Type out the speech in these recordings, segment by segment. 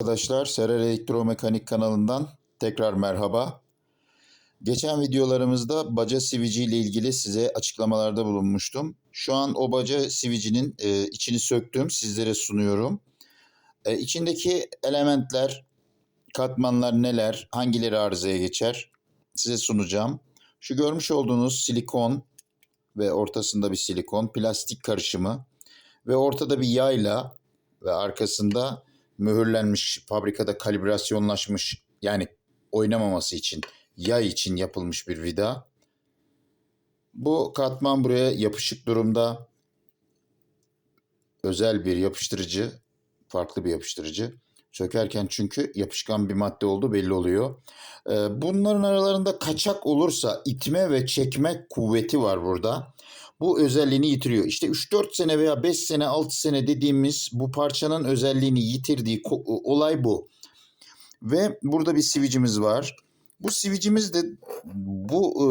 Arkadaşlar Serer Elektromekanik kanalından tekrar merhaba. Geçen videolarımızda baca sivici ile ilgili size açıklamalarda bulunmuştum. Şu an o baca sivicinin e, içini söktüm, sizlere sunuyorum. E, içindeki elementler, katmanlar neler, hangileri arızaya geçer size sunacağım. Şu görmüş olduğunuz silikon ve ortasında bir silikon, plastik karışımı ve ortada bir yayla ve arkasında mühürlenmiş, fabrikada kalibrasyonlaşmış yani oynamaması için, yay için yapılmış bir vida. Bu katman buraya yapışık durumda. Özel bir yapıştırıcı, farklı bir yapıştırıcı. Sökerken çünkü yapışkan bir madde olduğu belli oluyor. Ee, Bunların aralarında kaçak olursa itme ve çekme kuvveti var burada. Bu özelliğini yitiriyor. İşte 3-4 sene veya 5 sene 6 sene dediğimiz bu parçanın özelliğini yitirdiği olay bu. Ve burada bir sivicimiz var. Bu sivicimiz de bu e,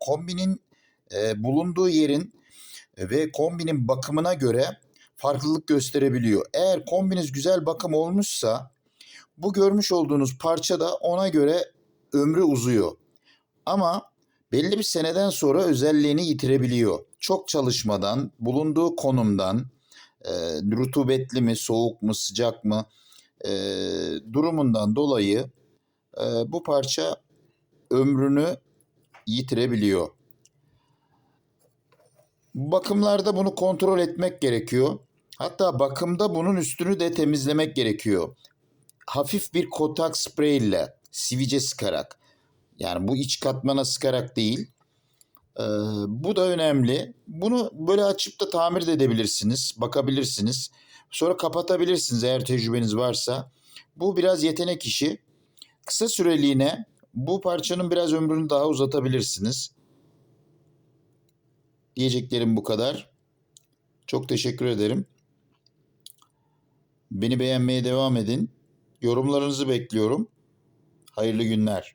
kombinin e, bulunduğu yerin ve kombinin bakımına göre farklılık gösterebiliyor. Eğer kombiniz güzel bakım olmuşsa bu görmüş olduğunuz parça da ona göre ömrü uzuyor. Ama belli bir seneden sonra özelliğini yitirebiliyor. Çok çalışmadan, bulunduğu konumdan, e, rutubetli mi, soğuk mu, sıcak mı e, durumundan dolayı e, bu parça ömrünü yitirebiliyor. Bakımlarda bunu kontrol etmek gerekiyor. Hatta bakımda bunun üstünü de temizlemek gerekiyor. Hafif bir kotak sprey ile sivice sıkarak yani bu iç katmana sıkarak değil. Ee, bu da önemli. Bunu böyle açıp da tamir de edebilirsiniz. Bakabilirsiniz. Sonra kapatabilirsiniz eğer tecrübeniz varsa. Bu biraz yetenek işi. Kısa süreliğine bu parçanın biraz ömrünü daha uzatabilirsiniz. Diyeceklerim bu kadar. Çok teşekkür ederim. Beni beğenmeye devam edin. Yorumlarınızı bekliyorum. Hayırlı günler.